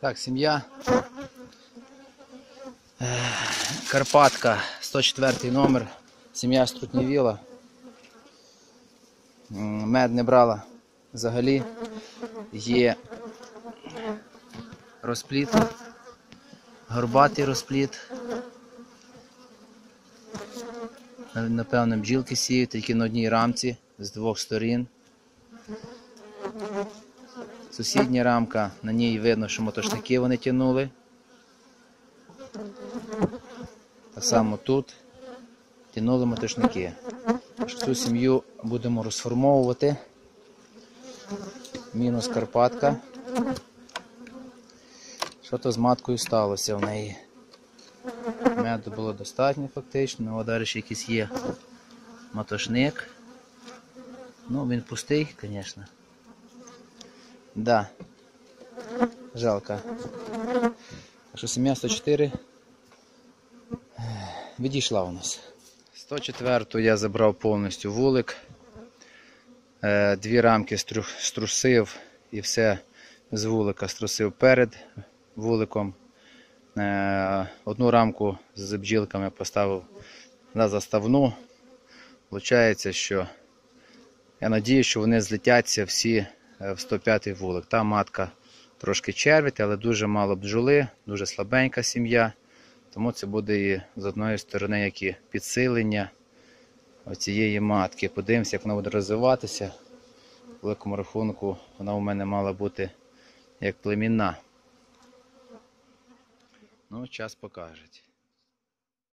Так, сім'я. Карпатка, 104 номер. Сім'я Струтнівіла. Мед не брала взагалі. Є розпліт. Горбатий розпліт. Напевно, бджілки сіють тільки на одній рамці з двох сторін. Сусідня рамка, на ній видно, що мотошники вони тягнули. Так само тут тягнули мотошники. Цю сім'ю будемо розформовувати. Мінус Карпатка. Що то з маткою сталося в неї? Меду було достатньо фактично, а далі ще якийсь є мотошник. Ну, він пустий, звісно. Да. Жалко. Так що сім'я 104 відійшла у нас. 104 я забрав повністю вулик. Е, Дві рамки струсив і все з вулика струсив перед вуликом. Е, Одну рамку з бджілками поставив на заставну. Получається, що я надію, що вони злетяться всі в 105-й вулик. Та матка трошки червить, але дуже мало бджоли, дуже слабенька сім'я. Тому це буде і з одної сторони як і підсилення цієї матки. Подивимося, як вона буде розвиватися. В великому рахунку вона у мене мала бути як племінна. Ну, час покаже.